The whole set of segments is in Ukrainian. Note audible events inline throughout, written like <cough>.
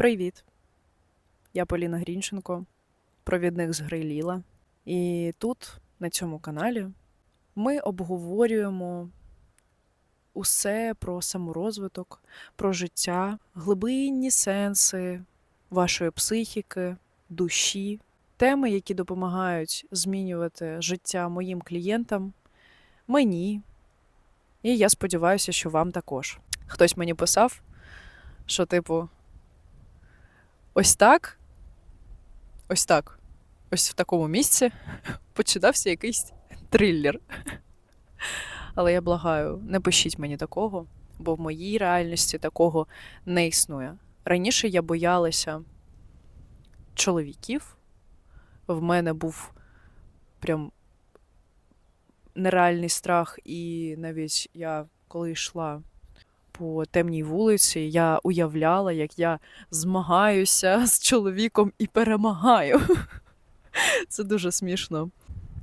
Привіт! Я Поліна Грінченко, провідник з гри Ліла. І тут, на цьому каналі, ми обговорюємо усе про саморозвиток, про життя, глибинні сенси вашої психіки, душі, теми, які допомагають змінювати життя моїм клієнтам, мені. І я сподіваюся, що вам також. Хтось мені писав, що, типу, ось так, ось так, ось в такому місці <laughs> починався якийсь трилер. Але я благаю, не пишіть мені такого, бо в моїй реальності такого не існує. Раніше я боялася чоловіків. В мене був прям нереальний страх, і навіть я, коли йшла по темній вулиці, я уявляла, як я змагаюся <laughs> з чоловіком і перемагаю. <laughs> Це дуже смішно.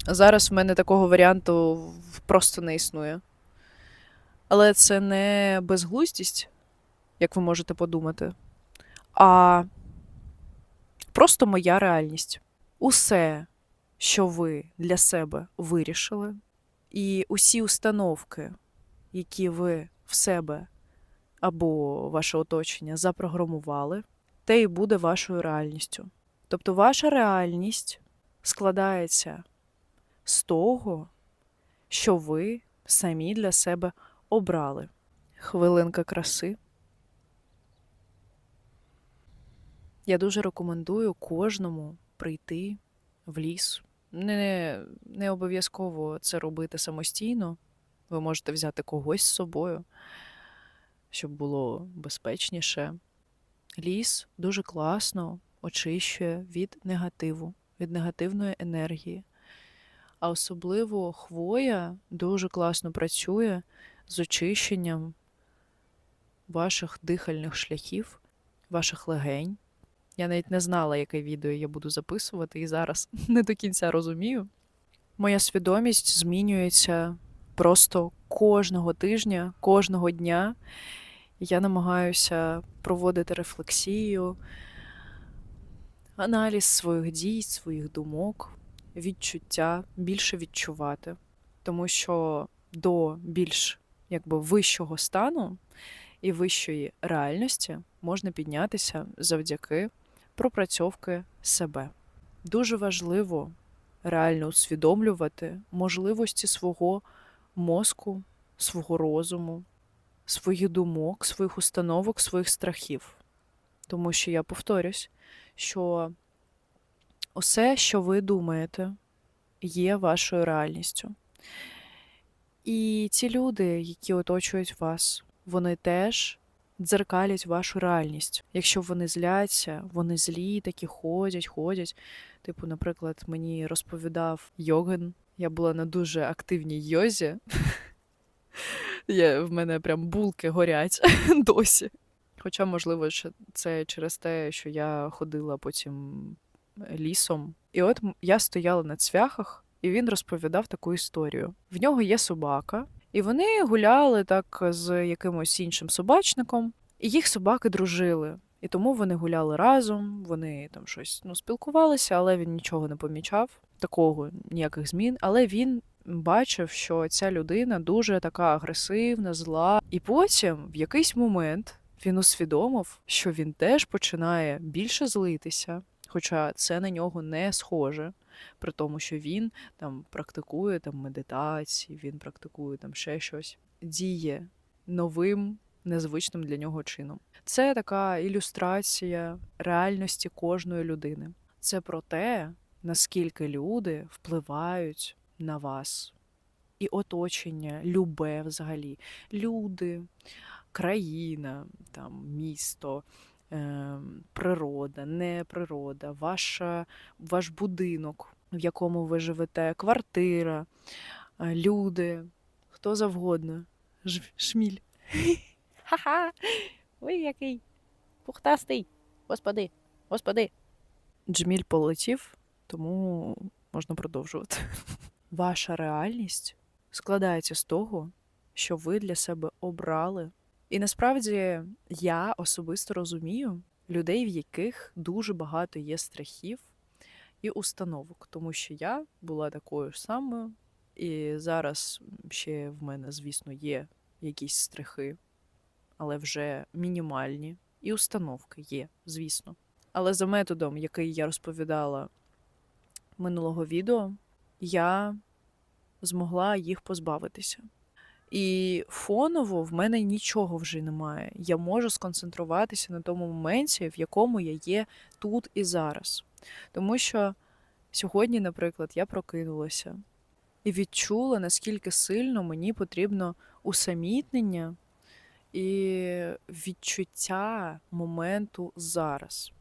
Зараз в мене такого варіанту просто не існує. Але це не безглуздість, як ви можете подумати, а просто моя реальність. Усе, що ви для себе вирішили, і усі установки, які ви в себе або ваше оточення запрограмували, те і буде вашою реальністю. Тобто ваша реальність складається з того, що ви самі для себе обрали. Хвилинка краси. Я дуже рекомендую кожному прийти в ліс. Не, не обов'язково це робити самостійно. Ви можете взяти когось з собою, щоб було безпечніше. Ліс дуже класно очищує від негативу, від негативної енергії. А особливо хвоя дуже класно працює з очищенням ваших дихальних шляхів, ваших легень. Я навіть не знала, яке відео я буду записувати, і зараз <laughs> не до кінця розумію. Моя свідомість змінюється просто кожного тижня, кожного дня. Я намагаюся проводити рефлексію, аналіз своїх дій, своїх думок, відчуття, більше відчувати. Тому що до більш якби вищого стану і вищої реальності можна піднятися завдяки пропрацьовки себе. Дуже важливо реально усвідомлювати можливості свого мозку, свого розуму, своїх думок, своїх установок, своїх страхів. Тому що я повторюсь, що усе, що ви думаєте, є вашою реальністю. І ті люди, які оточують вас, вони теж дзеркалять вашу реальність. Якщо вони зляться, вони злі, такі ходять, ходять. Типу, наприклад, мені розповідав Йоген, я була на дуже активній йозі. <laughs> Я, в мене прям булки горять <laughs> досі. Хоча, можливо, це через те, що я ходила потім лісом. І от я стояла на цвяхах, і він розповідав таку історію. В нього є собака, і вони гуляли так з якимось іншим собачником, і їх собаки дружили. І тому вони гуляли разом, вони там щось ну, спілкувалися, але він нічого не помічав, такого ніяких змін. Але він бачив, що ця людина дуже така агресивна, зла. І потім, в якийсь момент, він усвідомив, що він теж починає більше злитися, хоча це на нього не схоже. При тому, що він там практикує там медитації, він практикує там ще щось, діє новим, незвичним для нього чином. Це така ілюстрація реальності кожної людини. Це про те, наскільки люди впливають на вас. І оточення, любе взагалі, люди, країна, там, місто, ем, природа, не природа, ваша, ваш будинок, в якому ви живете, квартира, е, люди, хто завгодно. Ж, шміль. <laughs> Ха-ха! Ой, який пухтастий. Господи, господи. Джміль полетів, тому можна продовжувати. <laughs> Ваша реальність складається з того, що ви для себе обрали. І насправді я особисто розумію, людей, в яких дуже багато є страхів і установок, тому що я була такою ж самою, і зараз ще в мене, звісно, є якісь страхи, але вже мінімальні. І установки є, звісно. Але за методом, який я розповідала минулого відео, я змогла їх позбавитися. І фоново в мене нічого вже немає. Я можу сконцентруватися на тому моменті, в якому я є тут і зараз. Тому що сьогодні, наприклад, я прокинулася і відчула, наскільки сильно мені потрібно усамітнення і відчуття моменту зараз.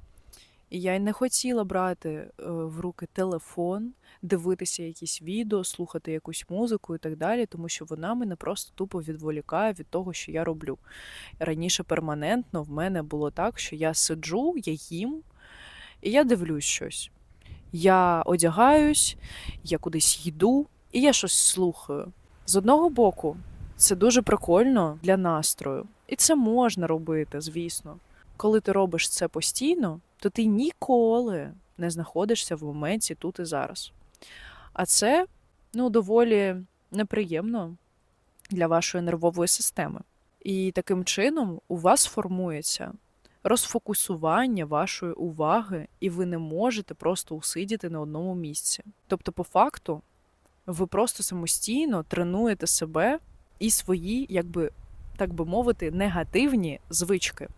І я й не хотіла брати е, в руки телефон, дивитися якісь відео, слухати якусь музику і так далі, тому що вона мене просто тупо відволікає від того, що я роблю. Раніше перманентно в мене було так, що я сиджу, я їм, і я дивлюсь щось. Я одягаюсь, я кудись йду, і я щось слухаю. З одного боку, це дуже прикольно для настрою. І це можна робити, звісно. Коли ти робиш це постійно, то ти ніколи не знаходишся в моменті тут і зараз. А це ну, доволі неприємно для вашої нервової системи. І таким чином у вас формується розфокусування вашої уваги, і ви не можете просто усидіти на одному місці. Тобто, по факту, ви просто самостійно тренуєте себе і свої, якби так би мовити, негативні звички,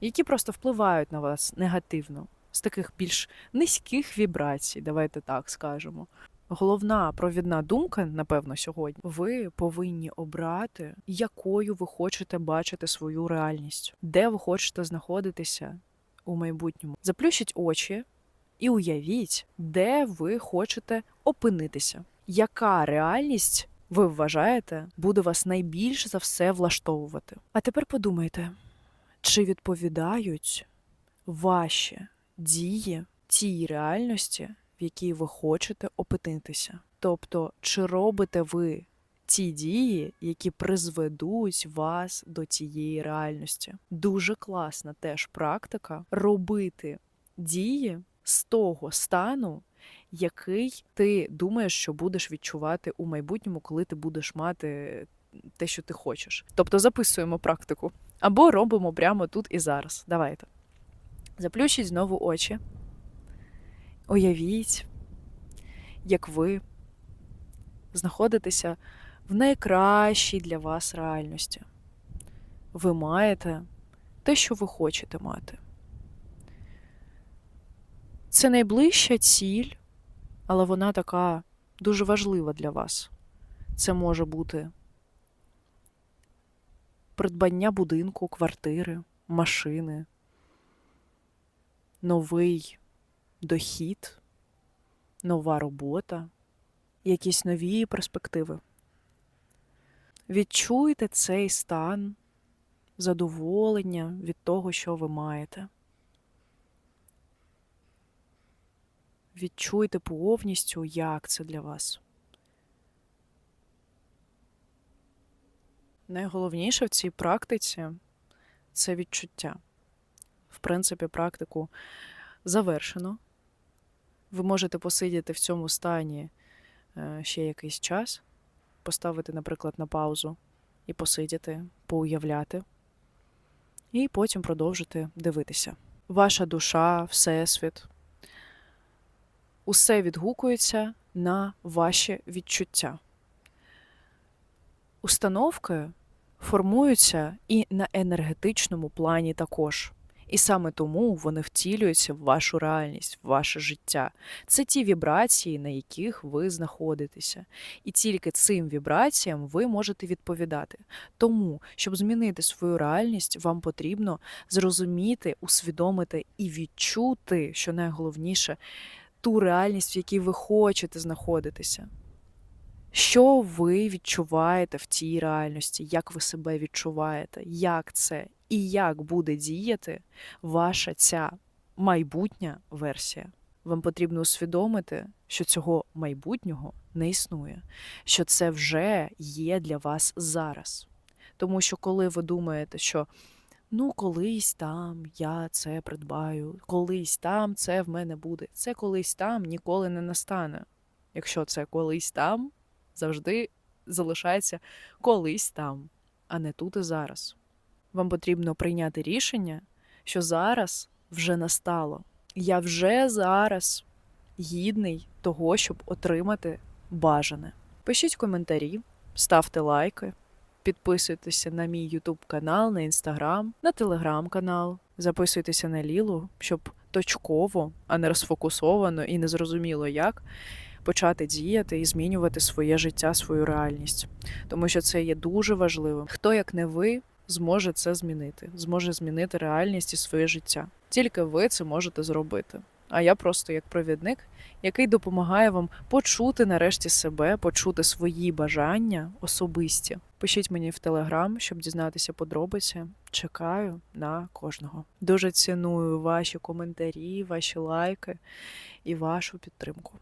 які просто впливають на вас негативно, з таких більш низьких вібрацій, давайте так скажемо. Головна провідна думка, напевно, сьогодні ви повинні обрати, якою ви хочете бачити свою реальність, де ви хочете знаходитися у майбутньому. Заплющіть очі і уявіть, де ви хочете опинитися, яка реальність ви вважаєте буде вас найбільш за все влаштовувати. А тепер подумайте, чи відповідають ваші дії тій реальності, в якій ви хочете опинитися? Тобто, чи робите ви ті дії, які призведуть вас до цієї реальності? Дуже класна теж практика робити дії з того стану, який ти думаєш, що будеш відчувати у майбутньому, коли ти будеш мати те, що ти хочеш. Тобто записуємо практику або робимо прямо тут і зараз. Давайте. Заплющіть знову очі. Уявіть, як ви знаходитеся в найкращій для вас реальності. Ви маєте те, що ви хочете мати. Це найближча ціль, але вона така дуже важлива для вас. Це може бути придбання будинку, квартири, машини, новий дохід, нова робота, якісь нові перспективи. Відчуйте цей стан задоволення від того, що ви маєте. Відчуйте повністю, як це для вас. Найголовніше в цій практиці це відчуття. В принципі, практику завершено. Ви можете посидіти в цьому стані е, ще якийсь час, поставити, наприклад, на паузу і посидіти, поуявляти, і потім продовжити дивитися. Ваша душа, всесвіт усе відгукується на ваші відчуття. Установки формуються і на енергетичному плані також. І саме тому вони втілюються в вашу реальність, в ваше життя. Це ті вібрації, на яких ви знаходитеся. І тільки цим вібраціям ви можете відповідати. Тому, щоб змінити свою реальність, вам потрібно зрозуміти, усвідомити і відчути, що найголовніше, ту реальність, в якій ви хочете знаходитися. Що ви відчуваєте в тій реальності, як ви себе відчуваєте, як це і як буде діяти ваша ця майбутня версія? Вам потрібно усвідомити, що цього майбутнього не існує, що це вже є для вас зараз. Тому що, коли ви думаєте, що Ну, колись там я це придбаю, колись там це в мене буде. Це колись там ніколи не настане. Якщо це колись там, завжди залишається колись там, а не тут і зараз. Вам потрібно прийняти рішення, що зараз вже настало. Я вже зараз гідний того, щоб отримати бажане. Пишіть коментарі, ставте лайки, підписуйтеся на мій YouTube канал, на Instagram, на Telegram канал. Записуйтеся на Лілу, щоб точково, а не розфокусовано і незрозуміло як почати діяти і змінювати своє життя, свою реальність. Тому що це є дуже важливим. Хто як не ви зможе це змінити, зможе змінити реальність і своє життя. Тільки ви це можете зробити. А я просто як провідник, який допомагає вам почути нарешті себе, почути свої бажання особисті. Пишіть мені в телеграм, щоб дізнатися подробиці. Чекаю на кожного. Дуже ціную ваші коментарі, ваші лайки і вашу підтримку.